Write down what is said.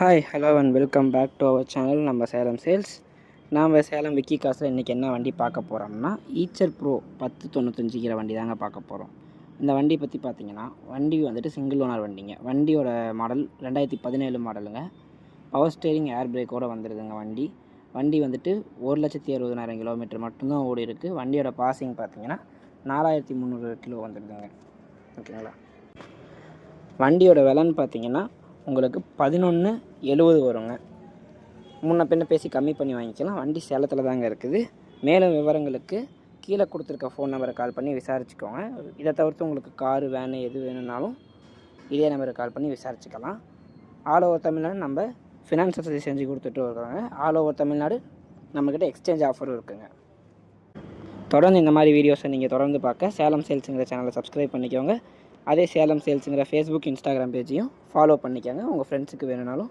Hi hello and welcome back to our channel நம்ம Salem sales. நாம் சேலம் விக்கி காசில் இன்றைக்கி என்ன வண்டி பார்க்க போகிறோம்னா ஈச்சர் ப்ரோ பத்து தொண்ணூத்தஞ்சுக்கிற வண்டி தாங்க பார்க்க போகிறோம் இந்த வண்டி பற்றி பார்த்தீங்கன்னா வண்டி வந்துட்டு சிங்கிள் ஓனர் வண்டிங்க. வண்டியோட மாடல் ரெண்டாயிரத்தி பதினேழு மாடலுங்க பவர் ஸ்டேரிங் ஏர் பிரேக்கோடு வந்துடுதுங்க வண்டி. வண்டி வந்துட்டு ஒரு லட்சத்தி அறுபதாயிரம் கிலோமீட்டர் மட்டும்தான் ஓடி இருக்குது வண்டியோட பாசிங் பார்த்தீங்கன்னா நாலாயிரத்தி முந்நூறு கிலோ வந்துடுதுங்க ஓகேங்களா? வண்டியோட விலைன்னு பார்த்தீங்கன்னா உங்களுக்கு பதினொன்று எழுபது வருங்க. முன்ன பின்ன பேசி கம்மி பண்ணி வாங்கிக்கலாம். வண்டி சேலத்தில் தாங்க இருக்குது. மேலும் விவரங்களுக்கு கீழே கொடுத்துருக்க ஃபோன் நம்பரை கால் பண்ணி விசாரிச்சுக்கோங்க. இதை தவிர்த்து உங்களுக்கு காரு வேனு எது வேணும்னாலும் இதே நம்பருக்கு கால் பண்ணி விசாரிச்சுக்கலாம். ஆல் ஓவர் தமிழ்நாடு நம்ம ஃபினான்ஸ் வசதி செஞ்சு கொடுத்துட்டு இருக்காங்க ஆல் ஓவர் தமிழ்நாடு நம்மக்கிட்ட எக்ஸ்சேஞ்ச் ஆஃபரும் இருக்குங்க. தொடர்ந்து இந்த மாதிரி வீடியோஸை நீங்கள் தொடர்ந்து பார்க்க சேலம் சேல்ஸுங்கிற சேனலை சப்ஸ்கிரைப் பண்ணிக்கோங்க. அதே சேலம் சேல்ஸுங்கிற ஃபேஸ்புக் இன்ஸ்டாகிராம் பேஜையும் ஃபாலோ பண்ணிக்கோங்க. உங்கள் ஃப்ரெண்ட்ஸுக்கு வேணும்னாலும்